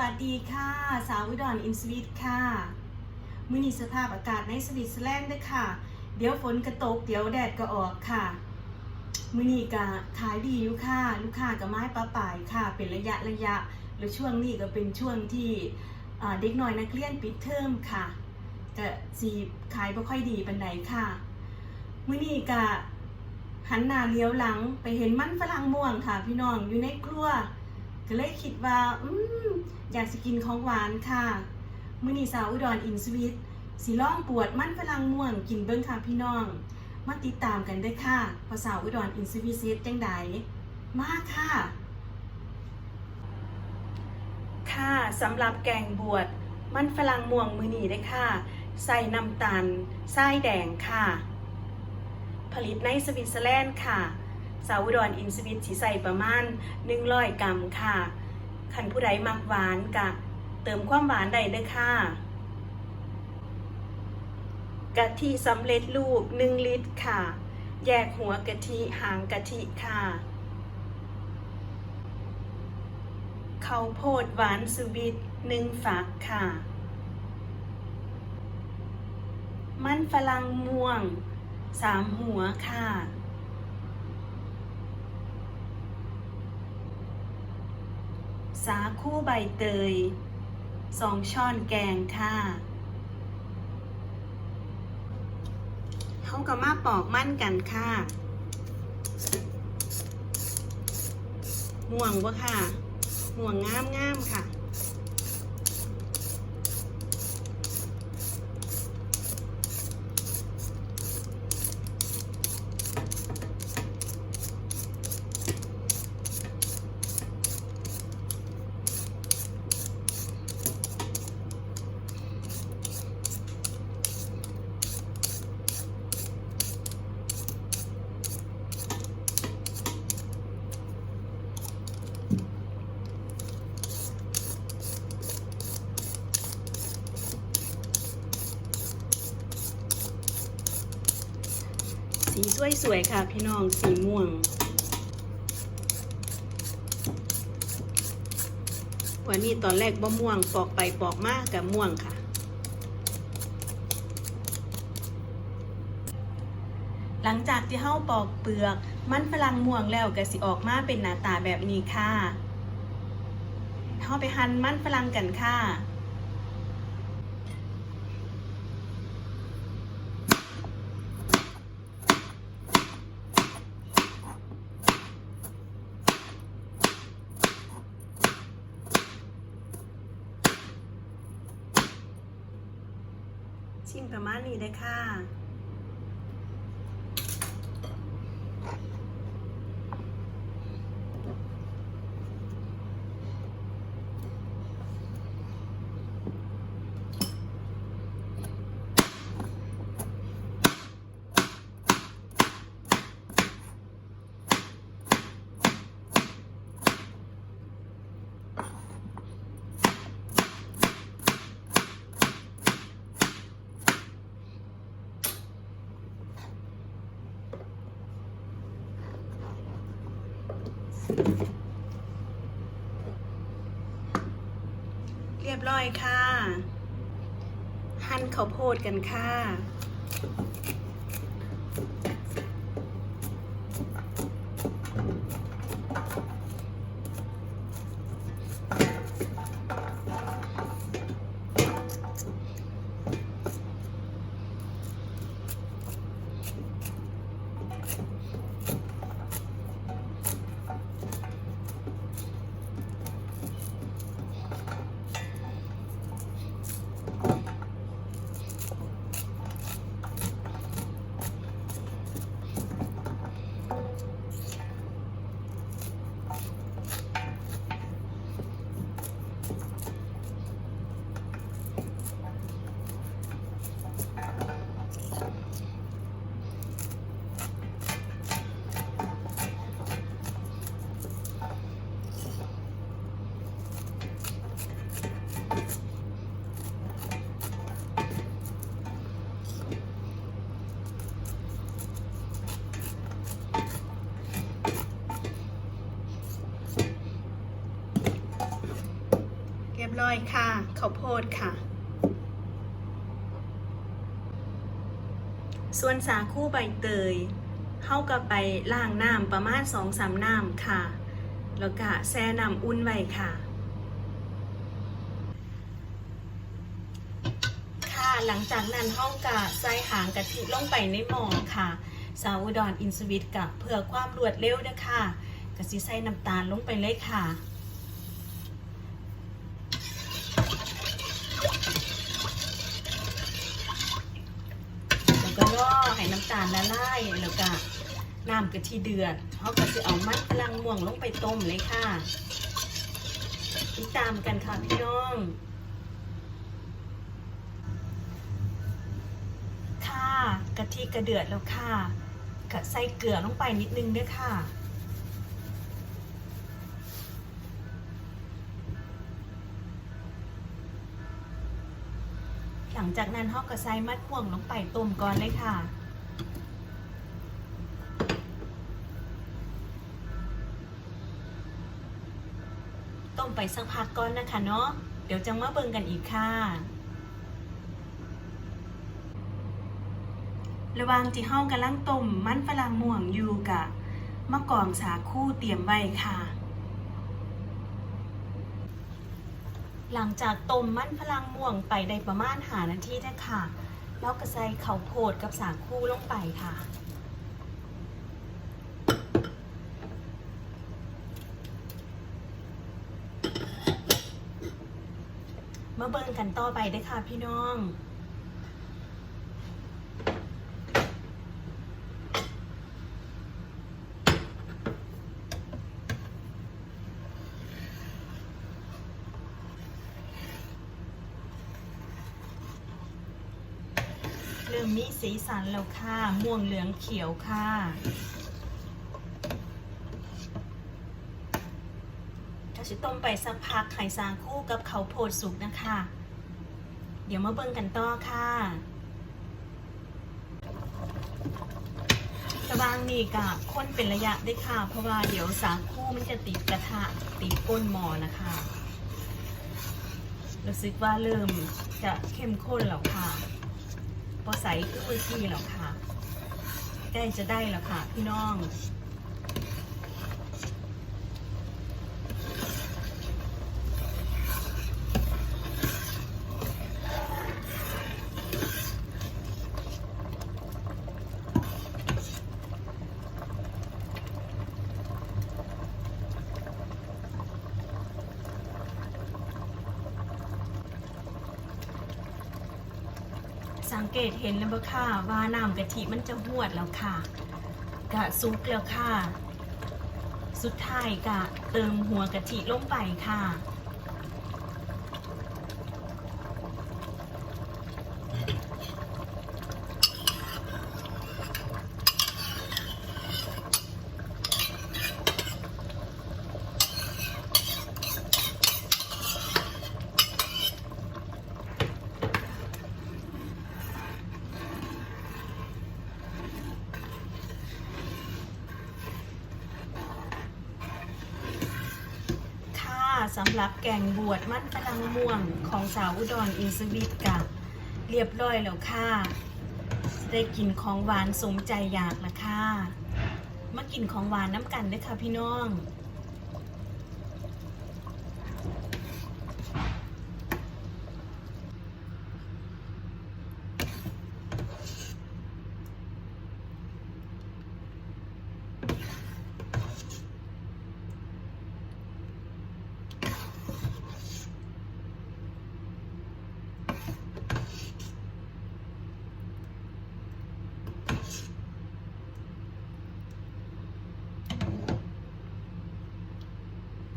วัสดีค่ะ สาวอุดรอินสวิตค่ะมือนีสภาพอากาศในสวิตเซอร์แลนด์ด้วยค่ะ เดี๋ยวฝนกระตก เดี๋ยวแดดก็ออกค่ะมือนีก็ขายดีอยู่ค่ะ ลูกค้าก็ไม้ปลาป่ายค่ะ เป็นระยะระยะ แล้วช่วงนี้ก็เป็นช่วงที่เด็กน้อยนักเรียนปิดเทอมค่ะก็สีขายไม่ค่อยดีบันไดค่ะมือนีก็หันหน้าเลี้ยวหลังไปเห็นมันฝรั่งม่วงค่ะ พี่น้องอยู่ในครัว ก็เลยคิดว่า อืมอยากจะกินของหวานค่ะมื้อนี้สาวอุดรอินสวิตสีล่องปวดมันฝรั่งม่วงกินเบิ้งค่ะพี่น้อง มาติดตามกันเด้ค่ะภาษาวอุดรอินสวิตเซตจังใดมากค่ะ ค่ะสำหรับแกงบวชมันฝรั่งม่วงมือนีได้ค่ะ ใส่น้ำตาลทรายแดงค่ะ ผลิตในสวิตเซอร์แลนด์ค่ะ สาวอุดรอินสวิตสีใส่ประมาณ100กรัมค่ะขันผู้ใดมักหวานกะเติมความหวานได้เลยค่ะกะทิสำเร็จรูป 1 ลิตรค่ะ แยกหัวกะทิหางกะทิค่ะข้าวโพดหวานสวิตหนึ่งฝักค่ะ มันฝรั่งม่วงสามหัวค่ะ สาคูใบเตย สองช้อนแกงค่ะเขาก็มาปอกมั่นกันค่ะม่วงบ่ค่ะม่วงงามงามค่ะ สีสวยๆค่ะพี่น้องสีม่วงวันนี้ตอนแรกบ่ม่วงปอกไปปอกมากกับม่วงค่ะ หลังจากที่เฮาปอกเปลือก มันฝรั่งม่วงแล้วก็สิออกมาเป็นหน้าตาแบบนี้ค่ะเฮาไปหั่นมันฝรั่งกันค่ะ ชิ มประมาณนี้ได้ค่ะ เร้อยค่ะ หั่นข้าวโพดกันค่ะ ค ร้อยค่ะข้าวโพดค่ะ ส่วนสาคูใบเตยเข้ากับไปล้างน้ำประมาณสองสามน้ำค่ะ แล้วก็แช่น้ำอุ่นไว้ค่ะ ค่ะหลังจากนั้นห้องกะใส่หางกะทิลงไปในหม้อค่ะ สาวอุดรอินสวิตกับเพื่อความรวดเร็วนะคะกะสิใส่น้ำตาลลงไปเลยค่ะ แล้วก็รอให้น้ำตาลละลายแล้วก็น้ำกะทิเดือดเขาก็จะเอามันฝรั่งม่วงลงไปต้มเลยค่ะ ติดตามกันค่ะพี่น้อง ค่ะกะทิกระเดือดแล้วค่ะกะใส่เกลือลงไปนิดนึงด้วยค่ะหลังจากนั้นเฮาก็ใส่มัดม่วงลงไปต้มก่อนเลยค่ะ ต้มไปสักพักก่อนนะคะเนาะเดี๋ยวจะมาเบิ่งกันอีกค่ะ ระหว่างที่เฮากำลังต้มมันฝรั่งม่วงอยู่กะมะกอกสาคูเตรียมไว้ค่ะ หลังจากต้มมันฝรั่งม่วงไปได้ประมาณหานาทีนะค่ะแล้วก็ใส่ข้าวโพดกับสาคูลงไปค่ะ มาเบิ่งกันต่อไปเด้ค่ะพี่น้องเริ่มมีสีสันแล้วค่ะ ม่วงเหลืองเขียวค่ะาชิต้มไปสักพักไข่สางคู่กับเขาโพดสุกนะคะ เดี๋ยวมาเบิ่งกันต่อค่ะกระบางนี่กับคนเป็นระยะได้ค่ะ เพราะว่าเดี๋ยวสางคู่มันจะติดกระทะติดก้นหม้อนะคะรู้สึกว่าเริ่มจะเข้มข้นแล้วค่ะพอใส่คือเมื่อกี้แล้วค่ะใกล้จะได้แล้วค่ะพี่น้อง สังเกตเห็นแล้วบ่ค่ะว่าน้ำกะทิมันจะหวดแล้วค่ะกะซุกแล้วค่ะ สุดท้ายกะเติมหัวกะทิลงไปค่ะ ค่ะ สำหรับแกงบวชมันฝรั่งม่วงของสาวอุดรอินสวิตกะเรียบร้อยแล้วค่ะจะได้กินของหวานสมใจอยากละค่ะ มากินของหวานน้ำกันด้วยค่ะพี่น้อง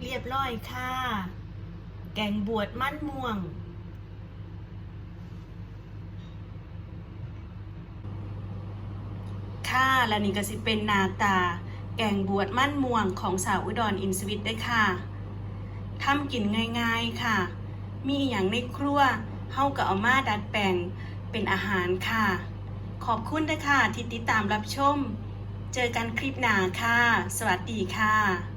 เรียบร้อยค่ะ แกงบวชมันม่วง ค่ะและนี่ก็สิเป็นนาตา แกงบวชมันม่วงของสาวอุดรอินสวิตได้ค่ะทำกินง่ายๆค่ะ มีอย่างในครัวเฮาก็เอามาดัดแปลงเป็นอาหารค่ะ ขอบคุณด้คะที่ติดตามรับชม เจอกันคลิปหน้าค่ะ สวัสดีค่ะ